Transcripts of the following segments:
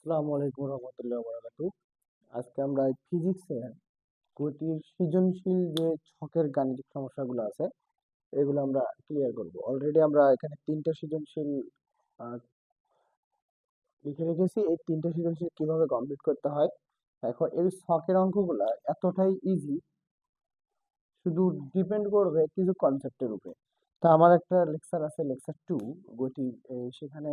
আসসালামু আলাইকুম রহমতুল্লাহ বারাকাতু। আজকে আমরা ফিজিক্সে গতির সৃজনশীল যে ছকের গাণিতিক সমস্যাগুলো আছে, এগুলো আমরা ক্লিয়ার করব। অলরেডি আমরা এখানে তিনটা সৃজনশীল লিখে রেখেছি। এই তিনটা সৃজনশীল কীভাবে কমপ্লিট করতে হয়? এখন এই ছকের অঙ্কগুলো এতটাই ইজি শুধু ডিপেন্ড করবে কিছু কনসেপ্টের উপরে। তা আমার একটা লেকচার আছে লেকচার টু গতি সেখানে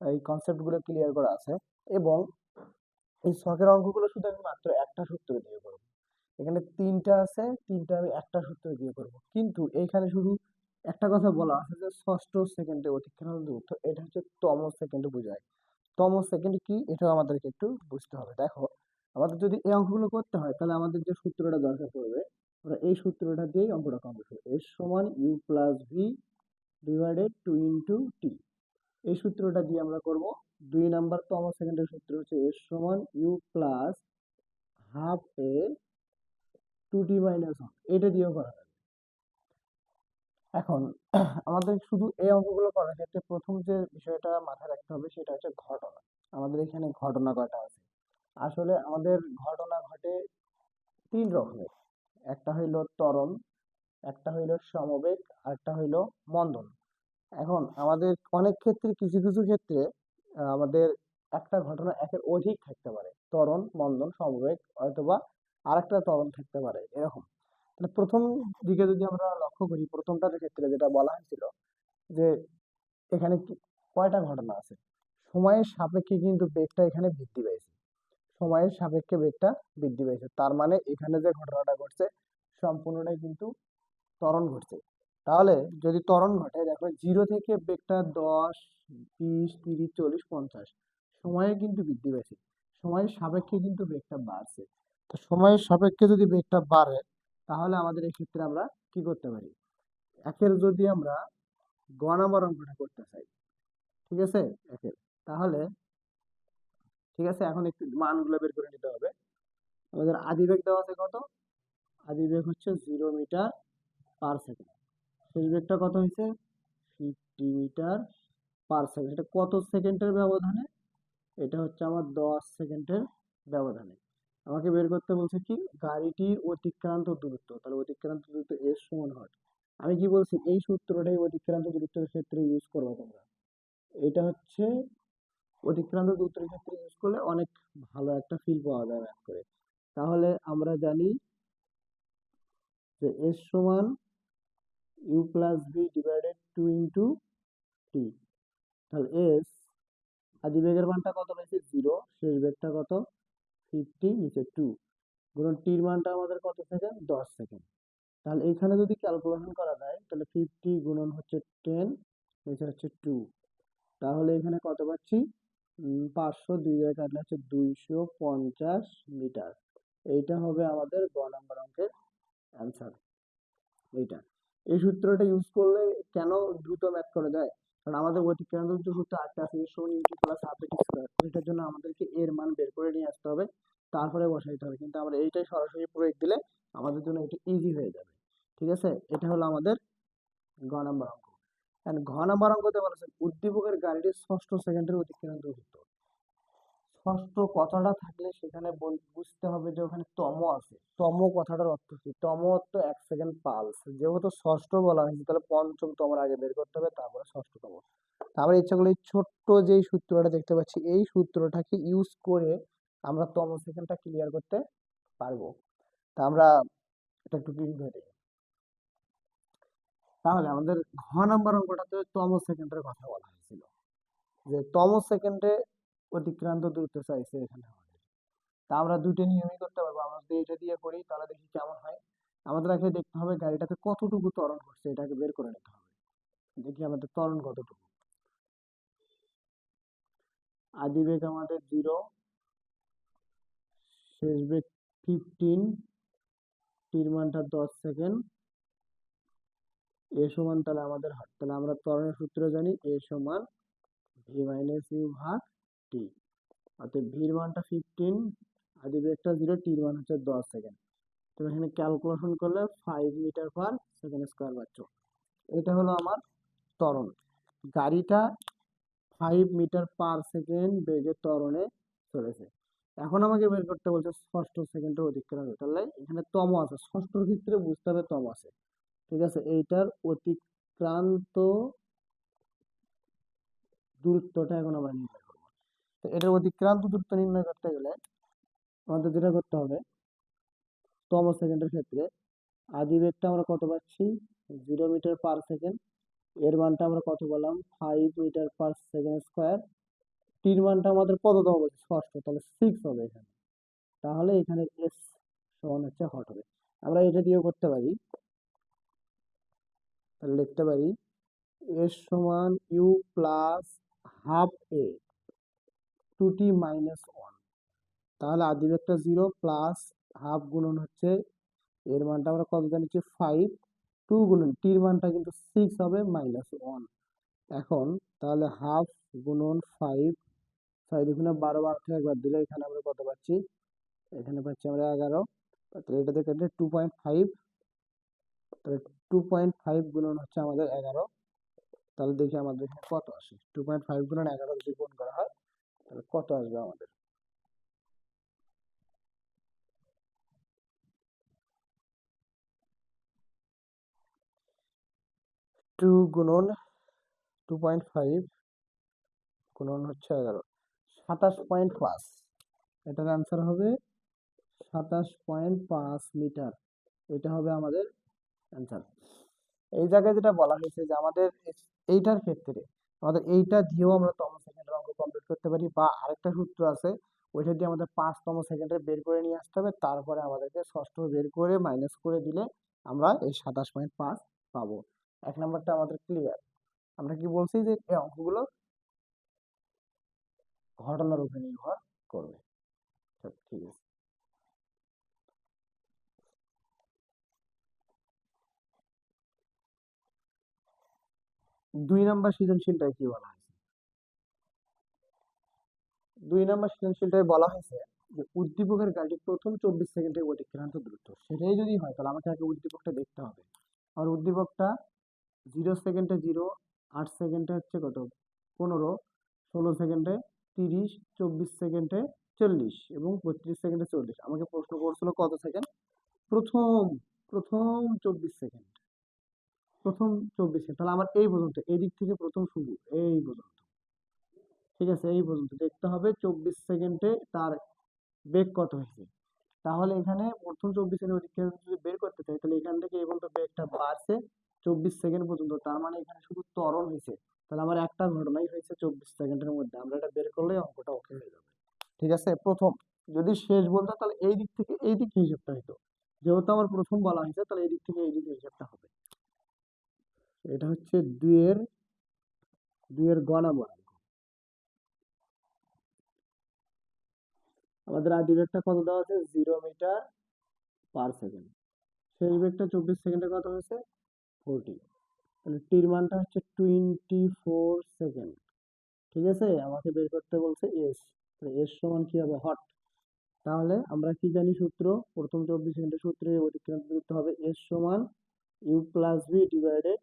এই কনসেপ্টগুলো ক্লিয়ার করা আছে এবং এই ছকের অঙ্কগুলো শুধু আমি মাত্র একটা সূত্র দিয়ে করব। এখানে তিনটা আছে, তিনটা আমি একটা সূত্র দিয়ে করব। কিন্তু এইখানে শুধু একটা কথা বলা আছে যে ষষ্ঠ সেকেন্ডে অতিক্রান্ত দূরত্ব, এটা হচ্ছে তম সেকেন্ডে বোঝায়। তম সেকেন্ড কি? এটাও আমাদেরকে একটু বুঝতে হবে। দেখো, আমাদের যদি এই অঙ্কগুলো করতে হয়, তাহলে আমাদের যে সূত্রটা দরকার পড়বে, আমরা এই সূত্রটা দিয়েই অঙ্কটা কমপ্লিট এস সমান U plus V divided two into T এই সূত্রটা দিয়ে আমরা করব। দুই নাম্বার তম সেকেন্ডের সূত্র হচ্ছে এস সমান U plus half A two T minus one এটা দিয়েও করা যাবে। এখন আমাদের শুধু এই অঙ্কগুলো করার ক্ষেত্রে প্রথম যে বিষয়টা মাথায় রাখতে হবে সেটা হচ্ছে ঘটনা। আমাদের এখানে ঘটনা কটা আছে? আসলে আমাদের ঘটনা ঘটে তিন রকমের। একটা হইল ত্বরণ একটা হইল সমবেগ আর একটা হইল মন্দন। এখন আমাদের অনেক ক্ষেত্রে, কিছু কিছু ক্ষেত্রে আমাদের একটা ঘটনা একের অধিক থাকতে পারে। ত্বরণ মন্দন সমবেগ অথবা আরেকটা ত্বরণ থাকতে পারে, এরকম। তাহলে প্রথম দিকে যদি আমরা লক্ষ্য করি প্রথমটার ক্ষেত্রে যেটা বলা হয়েছিল, যে এখানে কয়টা ঘটনা আছে? সময়ের সাপেক্ষে কিন্তু বেগটা এখানে বৃদ্ধি পেয়েছে সময়ের সাপেক্ষে বেগটা বৃদ্ধি পেয়েছে তার মানে এখানে যে ঘটনাটা ঘটছে, সম্পূর্ণটাই কিন্তু ত্বরণ ঘটছে। তাহলে যদি ত্বরণ ঘটে, দেখো জিরো থেকে বেগটা দশ, বিশ, তিরিশ, চল্লিশ, পঞ্চাশ সময়ে কিন্তু বৃদ্ধি পেয়েছে সময়ের সাপেক্ষে কিন্তু বেগটা বাড়ছে। তো সময়ের সাপেক্ষে যদি বেগটা বাড়ে, তাহলে আমাদের এই ক্ষেত্রে আমরা কি করতে পারি? একের যদি আমরা গ করতে চাই, ঠিক আছে? একের। তাহলে, ঠিক আছে? এখন একটু মানগুলো বের করে নিতে হবে। আমাদের আদি বেগ দেওয়া আছে কত? আদি বেগ হচ্ছে জিরো মিটার পার সেকেন্ড শেষ বেগটা কত হয়েছে? ফিফটি মিটার পার সেকেন্ড এটা কত সেকেন্ডের ব্যবধানে? এটা হচ্ছে আমার দশ সেকেন্ডের ব্যবধানে। আমাকে বের করতে বলছে কি গাড়িটির অতিক্রান্ত দূরত্ব, তাহলে অতিক্রান্ত দূরত্ব এর সমান হয়। আমি কি বলছি, এই সূত্রটাই অতিক্রান্ত দূরত্বের ক্ষেত্রে ইউজ করব তোমরা। এটা হচ্ছে অতিক্রান্ত দূরত্বের ক্ষেত্রে ইউজ করলে অনেক ভালো একটা ফিল পাওয়া যায় করে। তাহলে আমরা জানি যে এর সমান U plus B divided two into T তাহলে এস আদি বেগের মানটা কত রয়েছে? জিরো শেষ বেগটা কত? ফিফটি নিচে টু গুণন টির মানটা আমাদের কত সেকেন্ড দশ সেকেন্ড তাহলে এখানে যদি ক্যালকুলেশন করা যায়, তাহলে ফিফটি গুণন হচ্ছে টেন নিচে হচ্ছে টু তাহলে এখানে কত পাচ্ছি? পাঁচশো দুই জায়গায় কাটলে হচ্ছে দুইশো পঞ্চাশ মিটার। এইটা হবে আমাদের গ নাম্বার অঙ্কের অ্যান্সার এইটা। এই সূত্রটা ইউজ করলে কেন দ্রুত ম্যাথ করা যায় কারণ আমাদের অতিক্রান্ত সূত্র আটটা আছে শূন্য ইন্টু প্লাস এক্স স্কোয়ার এটার জন্য আমাদেরকে এর মান বের করে নিয়ে আসতে হবে, তারপরে বসাইতে হবে। কিন্তু আমরা এইটাই সরাসরি প্রয়োগ দিলে আমাদের জন্য এটা ইজি হয়ে যাবে। ঠিক আছে? এটা হলো আমাদের গ নাম্বার অঙ্ক। ঘ নাম্বার অঙ্কতে বলেছে, উদ্দীপকের গাড়িটি ষষ্ঠ সেকেন্ডের অতিক্রান্ত দূরত্ব ষষ্ঠ কথাটা থাকলে সেখানে বুঝতে হবে যে ওখানে তম আছে। তম কথাটার অর্থ কি? তম অর্থ এক সেকেন্ড পালস যেহেতু ষষ্ঠ বলা হয়েছে, তাহলে পঞ্চম তমর আগে বের করতে হবে, তারপরে ষষ্ঠতম তারপরে ইচ্ছা করলে ছোট্ট যেই সূত্রটা দেখতে পাচ্ছি, এই সূত্রটাকে ইউজ করে আমরা তম সেকেন্ডটা ক্লিয়ার করতে পারব। তা আমরা এটা একটু ক্লিন করে তাহলে আমাদের ঘ নাম্বার অঙ্কটাতে তম সেকেন্ডের কথা বলা হয়েছিল। যে তম সেকেন্ডে অতিক্রান্ত দূরত্ব চাইছে এখানে তা আমরা দুটো নিয়মই করতে পারব। আমরা যদি এটা দিয়ে করি, তাহলে দেখি কেমন হয়। আমাদের আগে দেখতে হবে গাড়িটাতে কতটুকু ত্বরণ করছে, এটাকে বের করে নিতে হবে। দেখি আমাদের ত্বরণ কতটুকু। আদি বেগ আমাদের জিরো, শেষ বেগ ফিফটিন টির মানটা দশ সেকেন্ড। এ সমান তাহলে আমাদের হয় তাহলে আমরা ত্বরণের সূত্র জানি, এ সমান ভি মাইনাস ইউ ভাগ টি অর্থাৎ ভির মানটা ফিফটিন আর আদি বেগটা জিরো টির মান হচ্ছে দশ সেকেন্ড তো এখানে ক্যালকুলেশন করলে five metre per second square পাচ্ছ এটা হলো আমার ত্বরণ। গাড়িটা ফাইভ মিটার পার সেকেন্ড বেগে ত্বরণে চলেছে। এখন আমাকে বের করতে বলছে ষষ্ঠ সেকেন্ডের অতিক্রান্ত তাহলে এখানে তম আছে। ষষ্ঠর ক্ষেত্রে বুঝতে হবে তম আছে। ঠিক আছে? এইটার অতিক্রান্ত দূরত্বটা এখন আমরা করব তো এটার অতিক্রান্ত দূরত্ব নির্ণয় করতে গেলে আমাদের যেটা করতে হবে তম সেকেন্ডের ক্ষেত্রে আদি বেগটা আমরা কত পাচ্ছি? জিরো মিটার পার সেকেন্ড এর মানটা আমরা কত বললাম five metre per second square টির মানটা আমাদের কততম বলছে? ষষ্ঠ, তাহলে সিক্স হবে এখানে। তাহলে এখানে এস সমান হচ্ছে হট হবে। আমরা এটা দিয়েও করতে পারি। তাহলে লিখতে পারি এস সমান U plus half A two T minus one তাহলে আদি ভেক্টর জিরো প্লাস হাফ গুণন হচ্ছে, এর মানটা আমরা কত জানিছি ফাইভ টু গুণন টির মানটা কিন্তু সিক্স হবে মাইনাস ওয়ান এখন তাহলে হাফ গুণন ফাইভ ছয় দুগুণে বারো বারো থেকে একবার দিলে এখানে আমরা কত পাচ্ছি? এখানে পাচ্ছি আমরা এগারো। তাহলে এটাতে কেটে টু পয়েন্ট ফাইভ তাহলে টু পয়েন্ট ফাইভ গুণন হচ্ছে আমাদের এগারো। তাহলে দেখি আমাদের এখানে কত আসে? টু পয়েন্ট ফাইভ গুণন এগারো যদি গুণ করা হয় তাহলে কত আসবে আমাদের? টু গুণন টু পয়েন্ট ফাইভ গুণন হচ্ছে এগারো। সাতাশ পয়েন্ট পাঁচ। এটার অ্যান্সার হবে সাতাশ পয়েন্ট পাঁচ মিটার। এটা হবে আমাদের অ্যান্সার এই জায়গায় যেটা বলা হয়েছে যে আমাদের এইটার ক্ষেত্রে আমাদের এইটা দিয়েও আমরা তম সেকেন্ডের অঙ্ক কমপ্লিট করতে পারি বা আরেকটা সূত্র আছে, ওইটা দিয়ে আমাদের পাঁচতম সেকেন্ডে বের করে নিয়ে আসতে হবে, তারপরে আমাদেরকে ষষ্ঠ বের করে মাইনাস করে দিলে আমরা এই সাতাশ পয়েন্ট পাঁচ পাবো। এক নম্বরটা আমাদের ক্লিয়ার আমরা কি বলছি যে এই অঙ্কগুলো ঘটনার উপরে নির্ভর করবে। ঠিক আছে। দুই নাম্বার সৃজনশীলটায় কি বলা হয়েছে? দুই নাম্বার সৃজনশীলটায় বলা হয়েছে যে, উদ্দীপকের গাড়ি প্রথম চব্বিশ সেকেন্ডে অতিক্রান্ত দ্রুত। সেটাই যদি হয়, তাহলে আমাকে আগে উদ্দীপকটা দেখতে হবে। আর উদ্দীপকটা জিরো সেকেন্ডে জিরো, আট সেকেন্ডে হচ্ছে কত? পনেরো, ষোলো সেকেন্ডে তিরিশ, চব্বিশ সেকেন্ডে চল্লিশ এবং বত্রিশ সেকেন্ডে চল্লিশ। আমাকে প্রশ্ন করছিল কত সেকেন্ড? প্রথম প্রথম চব্বিশ সেকেন্ড। প্রথম চব্বিশ। তাহলে আমার এই পর্যন্ত, এই দিক থেকে প্রথম শুরু, এই পর্যন্ত। ঠিক আছে? এই পর্যন্ত। দেখতে হবে চব্বিশ সেকেন্ডে তার বেগ কত হয়েছে। তাহলে এখানে প্রথম চব্বিশ সেকেন্ড অতিক্রান্ত যদি বের করতে চাই, তাহলে এখান থেকে এই পর্যন্ত বেগটা বাড়ছে চব্বিশ সেকেন্ড পর্যন্ত। তার মানে এখানে শুধু ত্বরণ হয়েছে। তাহলে আমার একটা ঘটনাই হয়েছে চব্বিশ সেকেন্ডের মধ্যে। আমরা এটা বের করলে অঙ্কটা ওকে হয়ে যাবে। ঠিক আছে? প্রথম, যদি শেষ বলতো তাহলে এই দিক থেকে এই দিকে হিসাবটা হইতো। যেহেতু আমার প্রথম বলা হয়েছে, তাহলে এই দিক থেকে এই দিকে হিসাবটা হবে। এটা হচ্ছে দুইয়ের দুইয়ের গ নাম্বার আমাদের আদি বেগটা কত দেওয়া আছে জিরো মিটার পার সেকেন্ড। শেষ বেগটা চব্বিশ সেকেন্ডে কত হয়েছে? ফোরটি। তাহলে টির মানটা হচ্ছে টোয়েন্টি ফোর সেকেন্ড। ঠিক আছে? আমাকে বের করতে বলছে এস। তাহলে এস সমান কি হবে? হট। তাহলে আমরা কি জানি সূত্র? প্রথম চব্বিশ সেকেন্ডের সূত্রে অতিক্রান্ত হবে এস সমান U plus B divided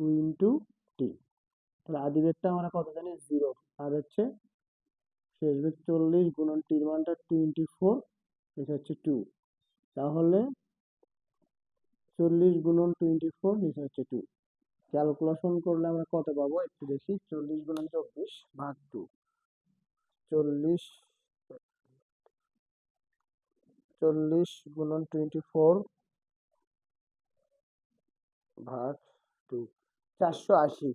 two into T তাহলে আদি বেগটা আমরা কত জানি? জিরো আর হচ্ছে শেষ বেগ চল্লিশ গুণন টির মানটা টোয়েন্টি ফোর এটা হচ্ছে টু তাহলে চল্লিশ গুণন টোয়েন্টি ফোর নিচে হচ্ছে টু ক্যালকুলেশন করলে আমরা কত পাবো? একটু দেখি, চল্লিশ গুণন চব্বিশ ভাগ টু চল্লিশ চল্লিশ গুণন টোয়েন্টি ফোর ভাগ টু চারশো আশি।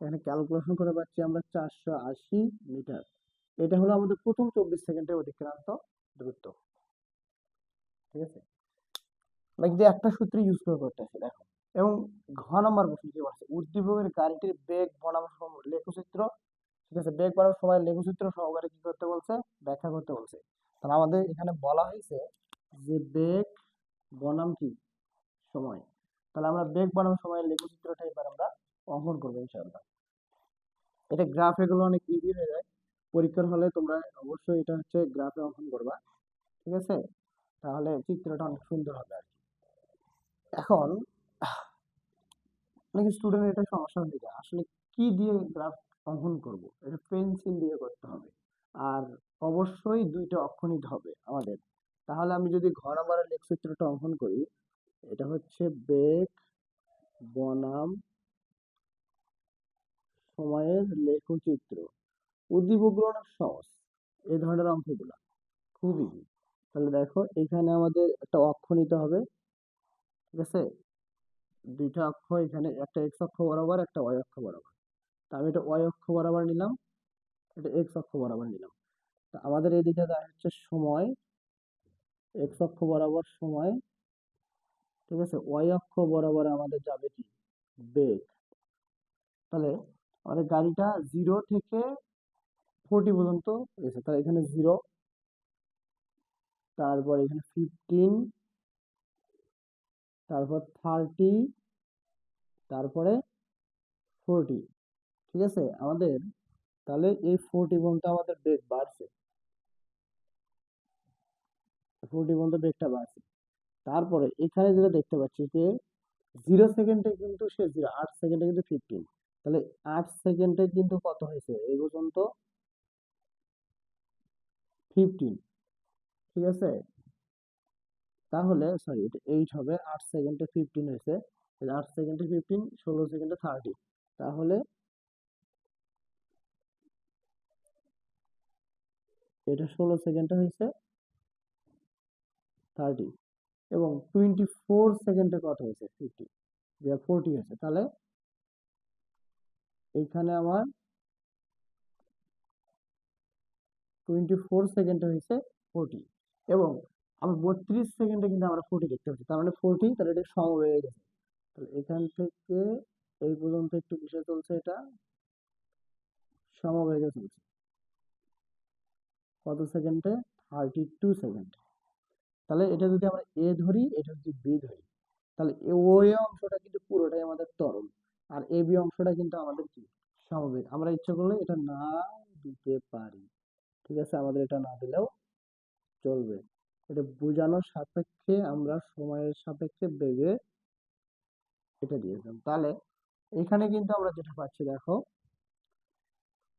এখানে ক্যালকুলেশন করে পাচ্ছি আমরা চারশো আশি মিটার এটা হলো আমাদের প্রথম চব্বিশ সেকেন্ডে অতিক্রান্ত দূরত্ব। ঠিক আছে? আমরা যদি একটা সূত্র ইউজ করে করতেছি, দেখো। এবং ঘ নম্বর প্রশ্ন কি বলছে? উদ্দীপকের গাড়িটির বেগ বনাম লেখচিত্র। ঠিক আছে? বেগ বনাম সময় লেখচিত্র সহকারে কি করতে বলছে? ব্যাখ্যা করতে বলছে। তাহলে আমাদের এখানে বলা হয়েছে যে বেগ বনাম কি? সময়। তাহলে আমরা বেগ বনাম সময়ের লেখচিত্রটা এবার আমরা অঙ্কন করব ইনশাআল্লাহ। এটা গ্রাফ এগুলো অনেক ইজি হয়ে যায়। পরীক্ষার হলে তোমরা অবশ্যই এটা হচ্ছে গ্রাফে অঙ্কন করবা, ঠিক আছে? তাহলে চিত্রটা অনেক সুন্দর হবে আর এখন, অনেক স্টুডেন্ট এটা সমস্যা হয়ে যায় আসলে কি দিয়ে গ্রাফ অঙ্কন করব? এটা পেন্সিল দিয়ে করতে হবে। আর অবশ্যই দুইটা অক্ষ হবে আমাদের। তাহলে আমি যদি ঘ নাম্বারের লেখচিত্রটা অঙ্কন করি এটা হচ্ছে বেগ বনাম সময়ের লেখচিত্র। উদ্দীপকগুলো অনেক সহজ। এই ধরনের অঙ্কগুলো খুব ইজি তাহলে দেখো, এখানে আমাদের একটা অক্ষ নিতে হবে। ঠিক আছে? দুইটা অক্ষ, এখানে একটা এক্স অক্ষ বরাবর, একটা ওয়াই অক্ষ বরাবর। তা আমি এটা ওয়াই অক্ষ বরাবর নিলাম, এটা এক্স অক্ষ বরাবর নিলাম। তা আমাদের এদিকে হচ্ছে সময় এক্স অক্ষ বরাবর সময় ঠিক আছে? ওয়াই অক্ষ বরাবর আমাদের যাবে কি? বেগ। তাহলে আমাদের গাড়িটা জিরো থেকে ফোরটি পর্যন্ত গেছে তাহলে এখানে জিরো তারপর এখানে ফিফটিন তারপর থার্টি তারপরে ফোরটি ঠিক আছে? আমাদের তাহলে এই ফোরটি পর্যন্ত আমাদের বেগ বাড়ছে। ফোরটি পর্যন্ত বেগটা বাড়ছে। তারপরে এখানে যেটা দেখতে পাচ্ছি যে জিরো সেকেন্ডে কিন্তু সে জিরো আট সেকেন্ডে কিন্তু ফিফটিন তাহলে আট সেকেন্ডে কিন্তু কত হয়েছে? এই পর্যন্ত ফিফটিন ঠিক আছে? তাহলে সরি এটা এইট হবে, আট সেকেন্ডে ফিফটিন হয়েছে। আট সেকেন্ডে ফিফটিন ষোলো সেকেন্ডে থার্টি তাহলে এটা ষোলো সেকেন্ডে হয়েছে থার্টি এবং টোয়েন্টি ফোর সেকেন্ডে কত হয়েছে ফিফটি ফোরটি হয়েছে তাহলে এইখানে আমার টোয়েন্টি ফোর সেকেন্ডে হয়েছে ফোরটি এবং আমরা বত্রিশ সেকেন্ডে কিন্তু আমরা ফোরটি দেখতে পাচ্ছি। তার মানে ফোরটি তাহলে এটা সম হয়ে গেছে। তাহলে এখান থেকে এই পর্যন্ত একটু কিসে চলছে এটা। সম সমবেগে চলছে কত সেকেন্ডে থার্টি টু সেকেন্ড তাহলে এটা যদি আমরা এ ধরি, এটা যদি বি ধরি, তাহলে ওই অংশটা কিন্তু পুরোটাই আমাদের তরল, আর এ বি অংশটা কিন্তু আমাদের কি? সমবেগ। আমরা ইচ্ছা করলে এটা না দিতে পারি। ঠিক আছে? আমাদের এটা না দিলেও চলবে। এটা বোঝানোর সাপেক্ষে আমরা সময়ের সাপেক্ষে বেগে এটা দিয়েছিলাম তাহলে এখানে কিন্তু আমরা যেটা পাচ্ছি, দেখো,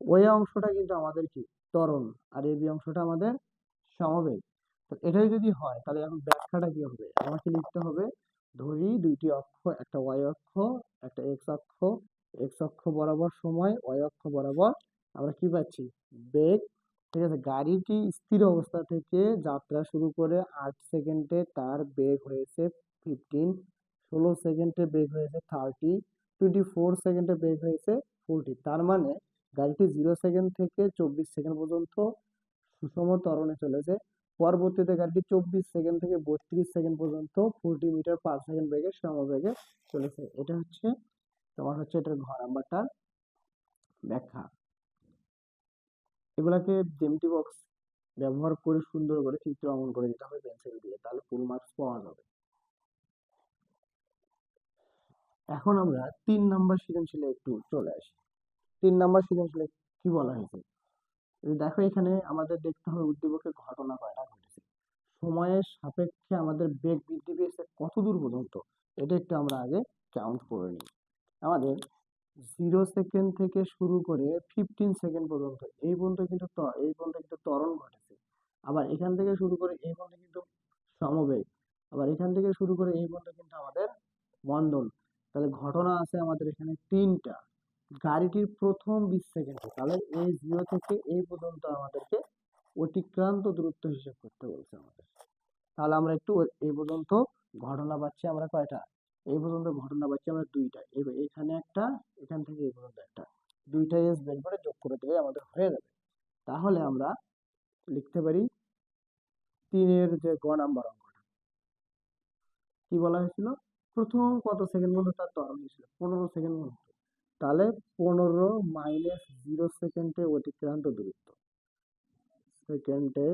ওই অংশটা কিন্তু আমাদের কি? তরল, আর এই বি অংশটা আমাদের সমবেগ। তো এটাই যদি হয়, তাহলে এখন ব্যাখ্যাটা কি হবে? আমাকে লিখতে হবে, ধরি দুইটি অক্ষ, একটা ওয়াই অক্ষ, একটা এক্স অক্ষ এক্স অক্ষ বরাবর সময় ওয়াই অক্ষ বরাবর, আমরা কি পাচ্ছি? বেগ। ঠিক আছে গাড়িটি স্থির অবস্থা থেকে যাত্রা শুরু করে আট সেকেন্ডে তার বেগ হয়েছে ফিফটিন ষোলো সেকেন্ডে বেগ হয়েছে থার্টি টোয়েন্টি ফোর সেকেন্ডে বেগ হয়েছে ফোরটি তার মানে গাড়িটি জিরো সেকেন্ড থেকে চব্বিশ সেকেন্ড পর্যন্ত সুষম ত্বরণে চলেছে। পরবর্তীতে গাড়িটি চব্বিশ সেকেন্ড থেকে বত্রিশ সেকেন্ড পর্যন্ত ফোরটি মিটার পার সেকেন্ড বেগে সমবেগে চলেছে। এটা হচ্ছে তোমার হচ্ছে এটার ঘর নাম্বারটার ব্যাখ্যা। এগুলাকে জেমটি বক্স ব্যবহার করে সুন্দর করে চিত্র অঙ্কন করে দিতে হবে পেন্সিল দিয়ে, তাহলে ফুল মার্কস পাওয়া যাবে। এখন আমরা তিন নাম্বার সৃজনশীলে একটু চলে আসি। তিন নাম্বার সৃজনশীলে কি বলা হয়েছে? দেখো, এখানে আমাদের দেখতে হবে উদ্দীপকের ঘটনা কয়টা ঘটেছে। সময়ের সাপেক্ষে আমাদের বেগ বৃদ্ধি পেয়েছে কত দূর পর্যন্ত? এটা একটু আমরা আগে কাউন্ট করে নিই। আমাদের জিরো সেকেন্ড থেকে শুরু করে ফিফটিন সেকেন্ড পর্যন্ত, এই পর্যন্ত কিন্তু এই পর্যন্ত কিন্তু ত্বরণ ঘটেছে। আবার এখান থেকে শুরু করে এই পর্যন্ত কিন্তু সমবেগ, আবার এখান থেকে শুরু করে এই পর্যন্ত কিন্তু আমাদের মন্ডল তাহলে ঘটনা আছে আমাদের এখানে তিনটা। গাড়িটির প্রথম বিশ সেকেন্ডে তাহলে এই জিরো থেকে এই পর্যন্ত আমাদেরকে অতিক্রান্ত দূরত্ব হিসাব করতে বলছে আমাদের। তাহলে আমরা একটু এই পর্যন্ত ঘটনা পাচ্ছি আমরা কয়টা? এই পর্যন্ত ঘটনা পাচ্ছি আমরা দুইটা। এবার এখানে একটা, এখান থেকে এই পর্যন্ত একটা। দুইটা এস বের করে যোগ করে দিলে আমাদের হয়ে যাবে। তাহলে আমরা লিখতে পারি তিনের যে গ নাম্বার অঙ্কটা। কি বলা হয়েছিল? প্রথম কত সেকেন্ড পর্যন্ত তার ত্বরণ হয়েছিল। পনেরো সেকেন্ড পর্যন্ত তাহলে পনেরো মাইনাস জিরো সেকেন্ডে অতিক্রান্ত দূরত্ব। সেকেন্ডে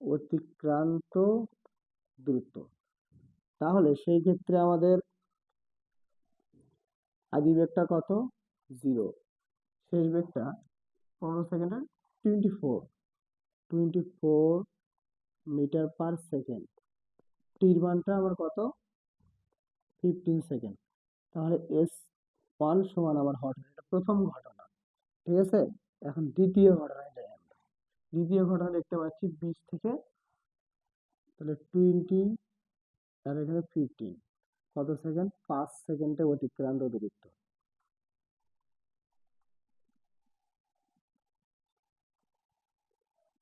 অতিক্রান্ত দূরত্ব। তাহলে সেই ক্ষেত্রে আমাদের আদি বেগটা কত? জিরো শেষ বেগটা পনেরো সেকেন্ডে twenty four twenty four metre per second টির মানটা আমার কত? ফিফটিন সেকেন্ড তাহলে এস ওয়ান সমান আমার হট এটা প্রথম ঘটনা। ঠিক আছে? এখন দ্বিতীয় ঘটনায় যাই আমরা। দ্বিতীয় ঘটনা দেখতে পাচ্ছি বিশ থেকে তাহলে টোয়েন্টি আর এখানে ফিফটিন কত সেকেন্ড পাঁচ সেকেন্ডে অতিক্রান্ত দূরত্ব।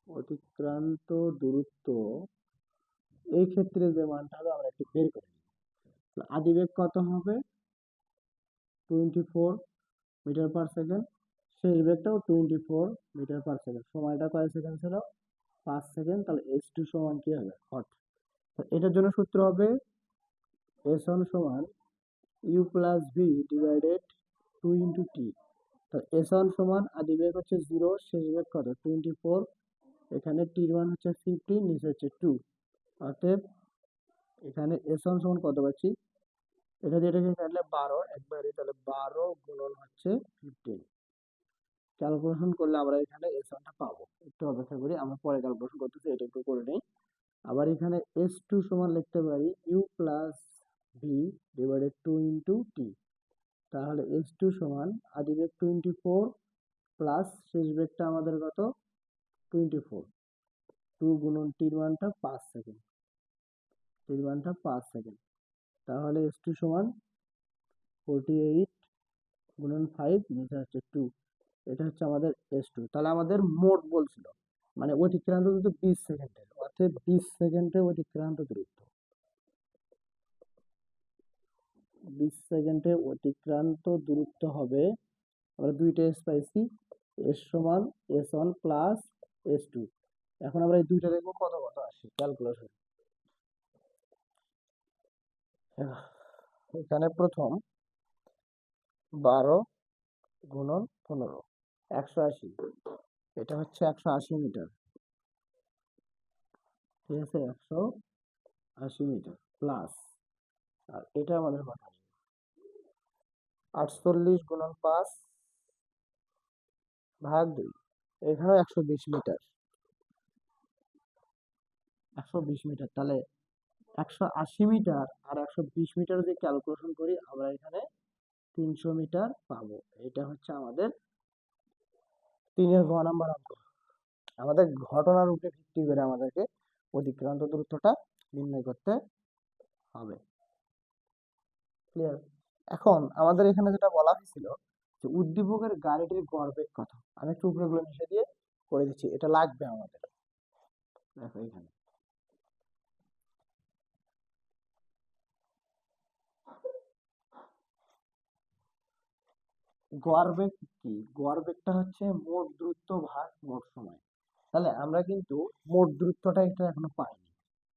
অতিক্রান্ত দূরত্ব, এই ক্ষেত্রে যে মানটা হবে আমরা একটু বের করে তাহলে আদিবেগ কত হবে? Twenty four metre per second. শেষ বেগটাও twenty four metre per second. সময়টা কয় সেকেন্ড ছিল? পাঁচ সেকেন্ড। তাহলে এস টু সমান কি হবে? হট। এটার জন্য সূত্র হবে এস ওয়ান সমান U plus V divided two into T তো এস ওয়ান সমান আদি বেগ হচ্ছে জিরো শেষ বেগ কত? টোয়েন্টি ফোর এখানে টির মান হচ্ছে ফিফটিন নিচে হচ্ছে টু অতএব এখানে এস ওয়ান সমান কত পাচ্ছি? এটা দিয়ে এটাকে কাটলে বারো, একবারে তাহলে বারো গুণন হচ্ছে ফিফটিন ক্যালকুলেশন করলে আমরা এখানে এস পাবো। একটু অপেক্ষা করি, আমরা পরে ক্যালকুলেশন করতেছি, এটা একটু করে নিই। আবার এখানে এস টু সমান লিখতে পারি U plus V divided two into T তাহলে এস টু সমান, আদি বেগ টোয়েন্টি ফোর প্লাস শেষ বেগটা আমাদের কত? টোয়েন্টি ফোর টু গুণন টির মানটা পাঁচ সেকেন্ড টির মানটা পাঁচ সেকেন্ড তাহলে এস টু সমান ফোরটি এইট গুণন ফাইভ নিচে হচ্ছে টু এটা হচ্ছে আমাদের এস টু তাহলে আমাদের মোট বলছিল। মানে অতিক্রান্ত দূরত্ব বিশ সেকেন্ডের অর্থাৎ বিশ সেকেন্ডে অতিক্রান্ত দূরত্ব। বিশ সেকেন্ডে অতিক্রান্ত দূরত্ব হবে, আমরা দুইটা এস পাইছি। এস সমান S one plus S two এখন আমরা এই দুইটা দেখব কত কত আসে। ক্যালকুলেশন এখানে প্রথম বারো গুণন পনেরো, একশো আশি। এটা হচ্ছে একশো আশি মিটার। ঠিক আছে? একশো আশি মিটার প্লাস আর এটা আমাদের কথা। আটচল্লিশ গুণন পাঁচ ভাগ দুই, এখানেও একশো বিশ মিটার। একশো বিশ মিটার। তাহলে একশো আশি মিটার আর একশো বিশ মিটার যদি ক্যালকুলেশন করি, আমরা এখানে তিনশো মিটার পাবো। এটা হচ্ছে আমাদের তিনের ঘ নাম্বার অঙ্ক। আমাদের ঘটনার উপরে ভিত্তি করে আমাদেরকে অতিক্রান্ত দূরত্বটা নির্ণয় করতে হবে। ক্লিয়ার এখন আমাদের এখানে যেটা বলা হয়েছিল যে উদ্দীপকের গাড়িটির গড়বেগ কত আমি একটু উপরে গুলো মিশে দিয়ে করে দিচ্ছি। এটা লাগবে আমাদের। দেখো এখানে। গড় বেগ কি? গড় বেগটা হচ্ছে মোট দূরত্ব ভাগ মোট সময়। তাহলে আমরা কিন্তু মোট দূরত্বটা এটা এখনও পাইনি।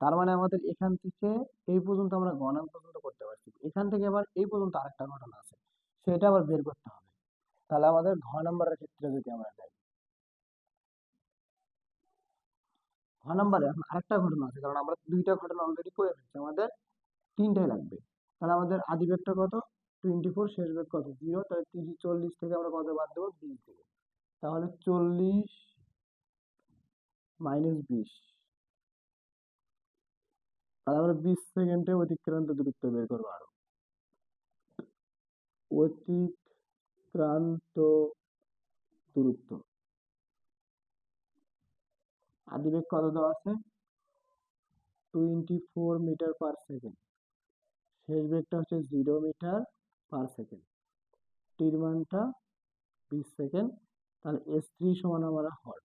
তার মানে আমাদের এখান থেকে এই পর্যন্ত আমরা গণনা পর্যন্ত করতে পারছি। এখান থেকে আবার এই পর্যন্ত আরেকটা ঘটনা আছে। সেটা আবার বের করতে হবে। তাহলে আমাদের ঘ নম্বরের ক্ষেত্রে যদি আমরা যাই। ঘ নাম্বারে এখন আরেকটা ঘটনা আছে। কারণ আমরা দুইটা ঘটনা অলরেডি করে ফেলছি। আমাদের তিনটাই লাগবে। তাহলে আমাদের আদি বেগটা কত? টোয়েন্টি ফোর শেষ বেগ কত জিরো, তাহলে তিরিশ, চল্লিশ থেকে আমরা কত বাদ দেবো? বিশ দেবো। তাহলে চল্লিশ মাইনাস বিশ। তাহলে আমরা বিশ সেকেন্ডে অতিক্রান্ত দূরত্ব বের করব আরও। অতিক্রান্ত দূরত্ব। আদিবেগ কত দেওয়া আছে? Twenty four metre per second. শেষ বেগটা হচ্ছে জিরো মিটার। পার সেকেন্ড টির মানটা বিশ সেকেন্ড তাহলে এস থ্রি সমান আমরা হট।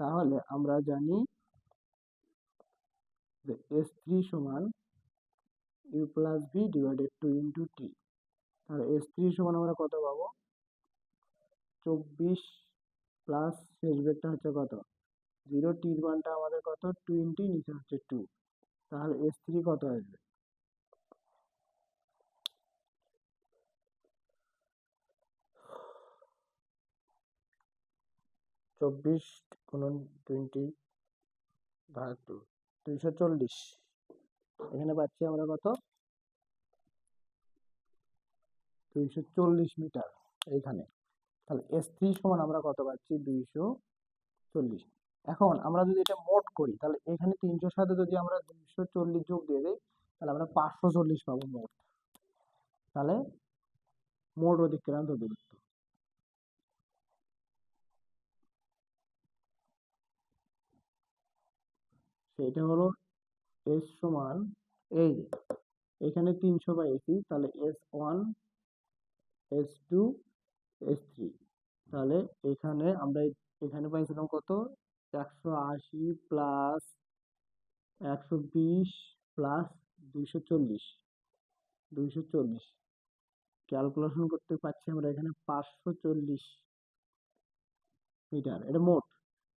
তাহলে আমরা জানি যে এস থ্রি সমান U plus V divided two into T তাহলে এস থ্রি সমান আমরা কত পাবো? চব্বিশ প্লাস শেষ বেগটা হচ্ছে কত? জিরো টির মানটা আমাদের কত? টোয়েন্টি নিচে হচ্ছে টু তাহলে এস থ্রি কত আসবে? চব্বিশ, গুণন টোয়েন্টি ভাগ টু দুইশো চল্লিশ। এখানে পাচ্ছি আমরা কত? দুইশো চল্লিশ মিটার, এইখানে। তাহলে এস থ্রি সমান আমরা কত পাচ্ছি? দুইশো চল্লিশ। এখন আমরা যদি এটা মোট করি, তাহলে এখানে তিনশোর সাথে যদি আমরা দুইশো চল্লিশ যোগ দিয়ে দিই, তাহলে আমরা পাঁচশো চল্লিশ পাবো মোট। তাহলে মোট অতিক্রান্ত দূরত্ব। সেটা হলো এস সমান এই এখানে তিনশো বাই এসি তাহলে S one S two S three তাহলে এখানে আমরা এখানে পাইছিলাম কত? একশো আশি প্লাস একশো বিশ প্লাস দুইশো চল্লিশ দুইশো চল্লিশ। ক্যালকুলেশন করতে পারছি আমরা এখানে পাঁচশো চল্লিশ মিটার, এটা মোট।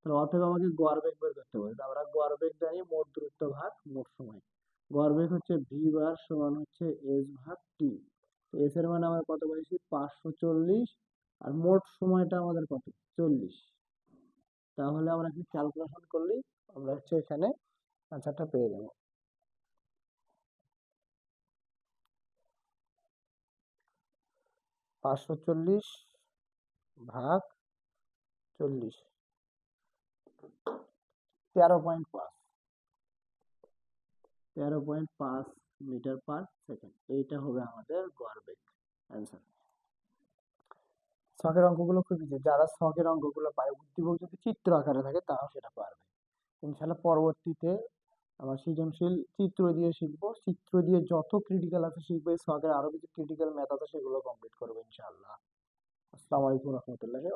তাহলে অতএব আমাকে গড় বেগ বের করতে তো আমরা গড় বেগ জানি মোট দূরত্ব ভাগ মোট সময়। গড় বেগ হচ্ছে ভি বার সমান হচ্ছে এস ভাগ টি তো এস এর মানে আমরা কত পাইছি? পাঁচশো চল্লিশ। আর মোট সময়টা আমাদের কত? চল্লিশ। তাহলে আমরা কি ক্যালকুলেশন করলেই আমরা হচ্ছে এখানে আনসারটা পেয়ে যাব। পাঁচশো চল্লিশ ভাগ চল্লিশ। তেরো পয়েন্ট পাঁচ। তেরো পয়েন্ট পাঁচ মিটার পার সেকেন্ড এইটা হবে আমাদের গড় বেগ অ্যান্সার শখের অঙ্কগুলো খুব ইজি যারা শখের অঙ্কগুলো পায় উদ্দীপক যদি চিত্র আকারে থাকে, তারাও সেটা পারবে। ইনশাল্লাহ পরবর্তীতে আমার সৃজনশীল চিত্র দিয়ে শিখব। চিত্র দিয়ে যত ক্রিটিক্যাল আছে শিখব শখের আরও কিছু ক্রিটিক্যাল ম্যাথ আছে, সেগুলো কমপ্লিট করব ইনশাআল্লাহ। আসসালামু আলাইকুম রহমতুল্লাহি